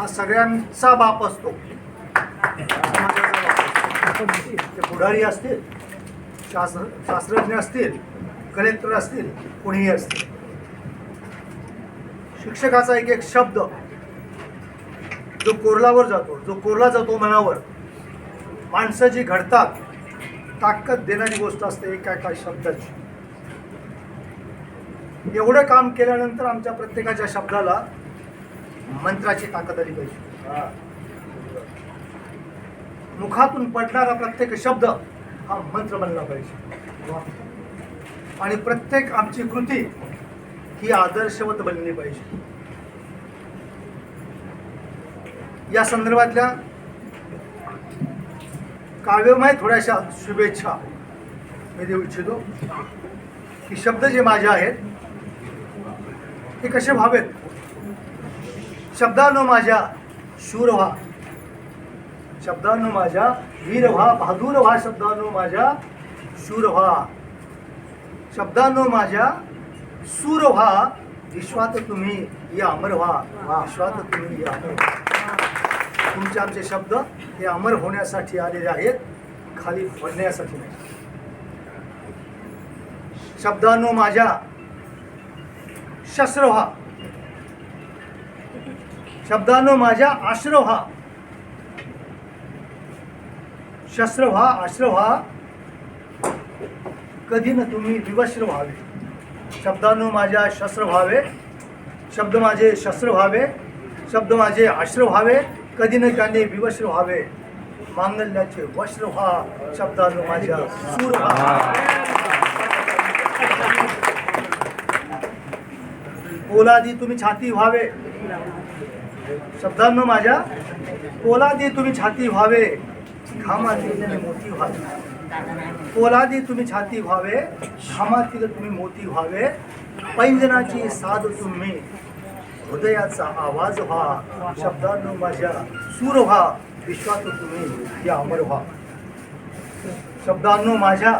हा सगळ्यांचा बाप असतो. ते पुढारी असतील शास्त्र शास्त्रज्ञ असतील कलेक्टर असतील कोणीही असतील. शिक्षकाचा एक एक शब्द जो कोरलावर जातो जो कोरला जातो मनावर माणसं जी घडतात ताकद देणारी गोष्ट असते एका एका शब्दाची. एवढं काम केल्यानंतर आमच्या प्रत्येकाच्या शब्दाला मंत्राची ताकद आली पाहिजे. मुखातून पडणारा प्रत्येक शब्द हा मंत्र बनला पाहिजे. आणि प्रत्येक आमची कृती ही आदर्शवत बनली पाहिजे. या संदर्भातल्या काव्यमय थोड्याशा शुभेच्छा मी देऊ इच्छितो. की शब्द जे माझे आहेत ते कसे व्हावेत? शब्दानो माझ्या शूर व्हा शब्दानो माझ्या वीर व्हा बहादूर व्हा शब्दानो माझ्या शूर व्हा शब्दानो माझ्या सूर व्हा विश्वात तुम्ही या अमर व्हा विश्वात तुम्ही या अमर व्हा तुमचे आमचे शब्द हे अमर होण्यासाठी आलेले आहेत खाली पडण्यासाठी नाही. शब्दांनो माझ्या शस्त्र व्हा शब्दांनो माझ्या आश्रव हा. शस्त्र व्हा आश्रव व्हा कधी न तुम्ही विवश्र व्हावे. शब्दांनो माझ्या शस्त्र व्हावे. शब्द माझे शस्त्र व्हावे. शब्द माझे आश्र व्हावे. कधी न त्याने विवश्र व्हावे. मांगल्याचे वस्त्र व्हा. शब्दांनो माझ्या सूर व्हा. पोलादी तुम्ही छाती व्हावे. शब्दांनो माझ्या पोलादी तुम्ही छाती व्हावे. घामातील मोती व्हावे. पोलादी तुम्ही छाती व्हावे. घामातील तुम्ही मोती व्हावे. पैंजनाची साध तुम्ही. हृदयाचा आवाज व्हा. शब्दांनो माझ्या सूर व्हा. विश्वात तुम्ही या अमर व्हा. शब्दांनो माझ्या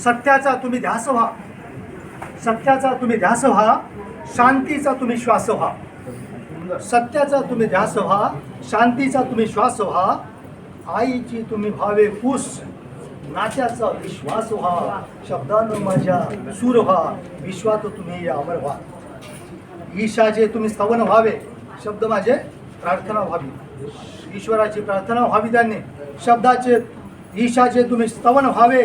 सत्याचा तुम्ही ध्यास व्हा. सत्याचा तुम्ही ध्यास व्हा शांतीचा तुम्ही श्वास व्हा. सत्याचा तुम्ही ध्यास व्हा शांतीचा तुम्ही श्वास व्हा. आईची तुम्ही भावे पूस नात्याचा विश्वास व्हा. शब्दानं माझ्या सूर व्हा विश्वात तुम्ही अमर व्हा. ईशाचे तुम्ही स्तवन व्हावे शब्द माझे प्रार्थना व्हावी. ईश्वराची प्रार्थना व्हावी त्यांनी. शब्दाचे ईशाचे तुम्ही स्तवन व्हावे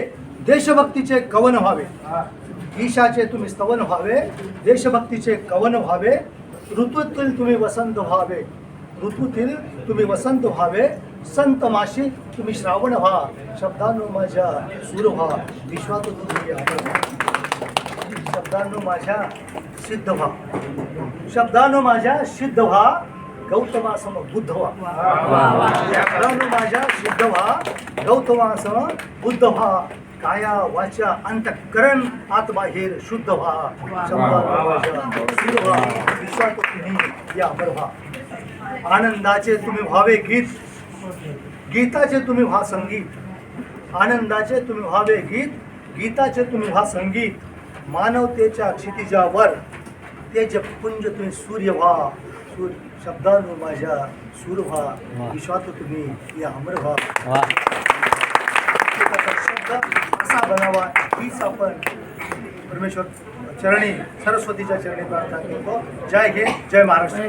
देशभक्तीचे कवन व्हावे. ईशाचे तुम्ही स्तवन व्हावे देशभक्तीचे कवन व्हावे ऋतूतील तुम्ही वसंत व्हावे. ऋतूतील तुम्ही वसंत व्हावे संत माशी तुम्ही श्रावण व्हा शब्दांनो माझ्या सूर व्हा विश्वात तुम्ही शब्दांनो माझ्या सिद्ध व्हा. शब्दांनो माझ्या सिद्ध व्हा गौतमासम बुद्ध व्हा. शब्दांनो माझ्या सिद्ध व्हा गौतमासम बुद्ध व्हा. काया वाचा अंतकरण आत बाहेर शुद्ध व्हा. विश्वात तुम्ही या अमर व्हा. आनंदाचे तुम्ही व्हावे गीत. गीताचे तुम्ही व्हा संगीत. आनंदाचे तुम्ही व्हावे गीत. गीताचे तुम्ही व्हा संगीत. मानवतेच्या क्षितिजावर तेज पुंज तुम्ही सूर्य व्हा. सूर्य शब्दांनो माझ्या सूर व्हा. विश्वात तुम्ही या अमर व्हा. शब्द असा बनावा हीच आपण परमेश्वर चरणी सरस्वतीच्या चरणी प्रार्थना करतो. जय हिंद जय महाराष्ट्र.